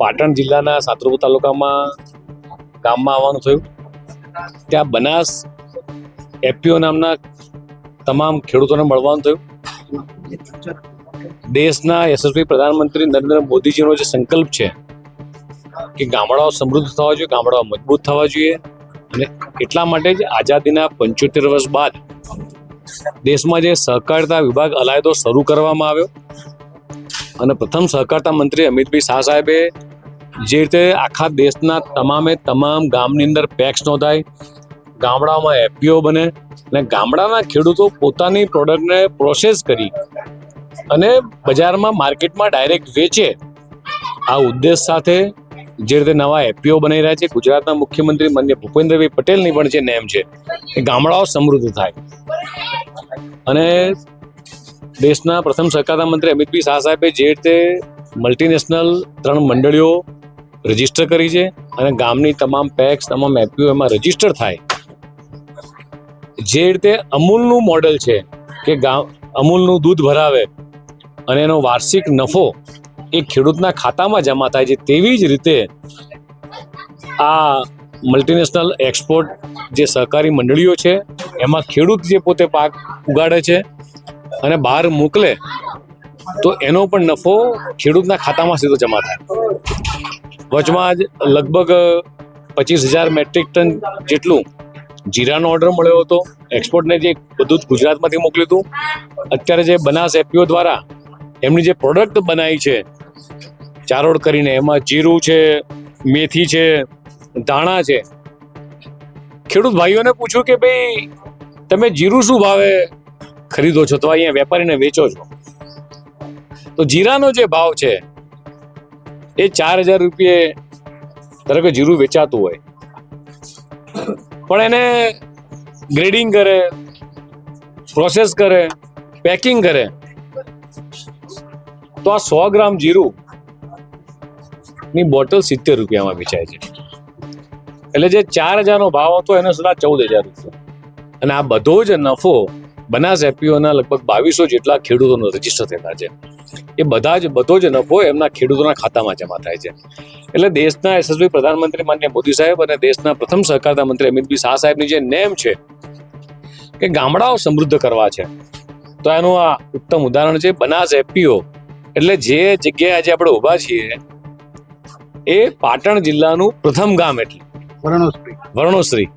પાટણ જિલ્લાના સાતરપુર તાલુકામાં ગામમાં આવવાનું થયું. ત્યાં બનાસ એપીઓ નામના તમામ ખેડૂતોને મળવાનું થયું. દેશના યશસ્વી પ્રધાનમંત્રી નરેન્દ્ર મોદીજીનો જે સંકલ્પ છે કે ગામડાઓ સમૃદ્ધ થવા જોઈએ, ગામડાઓ મજબૂત થવા જોઈએ અને એટલા માટે જ આઝાદીના પંચોતેર વર્ષ બાદ દેશમાં જે સહકારિતા વિભાગ અલાયદો શરૂ કરવામાં આવ્યો. અને પ્રથમ સહકારતા મંત્રી અમિતભાઈ શાહ સાહેબે જે રીતે આખા દેશના તમામે તમામ ગામની અંદર પેક્સ નોંધાય ગામડાઓમાં એપીઓ બને અને ગામડાના ખેડૂતો પોતાની પ્રોડક્ટને પ્રોસેસ કરી અને બજારમાં માર્કેટમાં ડાયરેક્ટ વેચે. આ ઉદ્દેશ સાથે જે રીતે નવા એપીઓ બનાવી રહ્યા છે, ગુજરાતના મુખ્યમંત્રી માન્ય ભૂપેન્દ્રભાઈ પટેલની પણ જે નેમ છે, એ ગામડાઓ સમૃદ્ધ થાય. અને દેશના પ્રથમ સહકારતા મંત્રી અમિતભાઈ શાહ સાહેબે જે રીતે મલ્ટીનેશનલ ત્રણ મંડળીઓ રજિસ્ટર કરી છે અને ગામની તમામ પેક્સ તમામ એપીઓ એમાં રજિસ્ટર થાય, જે રીતે અમૂલનું મોડેલ છે કે ગામ, અમૂલનું દૂધ ભરાવે અને એનો વાર્ષિક નફો એ ખેડૂતના ખાતામાં જમા થાય છે, તેવી જ રીતે આ મલ્ટીનેશનલ એક્સપોર્ટ જે સહકારી મંડળીઓ છે, એમાં ખેડૂત જે પોતે પાક ઉગાડે છે અને બહાર મોકલે, તો એનો પણ નફો ખેડૂતના ખાતામાં સીધો જમા થાય. વચમાં જ લગભગ પચીસ હજાર મેટ્રિક ટન જેટલું જીરાનો ઓર્ડર મળ્યો હતો. એક્સપોર્ટને જે બધું જ ગુજરાતમાંથી મોકલ્યું હતું. અત્યારે જે બનાસ એપીઓ દ્વારા એમની જે પ્રોડક્ટ બનાવી છે, ચારોળ કરીને, એમાં જીરું છે, મેથી છે, ધાણા છે. ખેડૂત ભાઈઓને પૂછ્યું કે ભાઈ, તમે જીરું શું ભાવે? ખરીદો છો તો અહીંયા વેપારીને વેચો છો. તો જીરાનો જે ભાવ છે, એ ચાર હજાર રૂપિયે ધારો કે જીરું વેચાતું હોય. પણ એને ગ્રેડિંગ કરે, પ્રોસેસ કરે, પેકિંગ કરે. તો આ સો ગ્રામ જીરું ની બોટલ સિત્તેર રૂપિયામાં વેચાય છે. એટલે જે ચાર હજારનો ભાવ હતો, એનો સુધા ચૌદ હજાર રૂપિયા. અને આ બધો જ નફો બનાસ એપીઓના લગભગ બાવીસો જેટલા ખેડૂતોનો રજિસ્ટર થયેલા છે. એ બધા જ બધો જ નફો એમના ખેડૂતોના ખાતામાં જમા થાય છે. એટલે દેશના યશસ્વી પ્રધાનમંત્રી માન્ય મોદી સાહેબ અને દેશના પ્રથમ સહકારતા મંત્રી અમિતભાઈ શાહ સાહેબની જે નેમ છે કે ગામડાઓ સમૃદ્ધ કરવા છે. તો એનું આ ઉત્તમ ઉદાહરણ છે બનાસ એપીઓ એટલે જે જગ્યાએ આજે આપણે ઊભા છીએ એ પાટણ જિલ્લાનું પ્રથમ ગામ એટલે. વર્ણોશ્રી વર્ણોશ્રી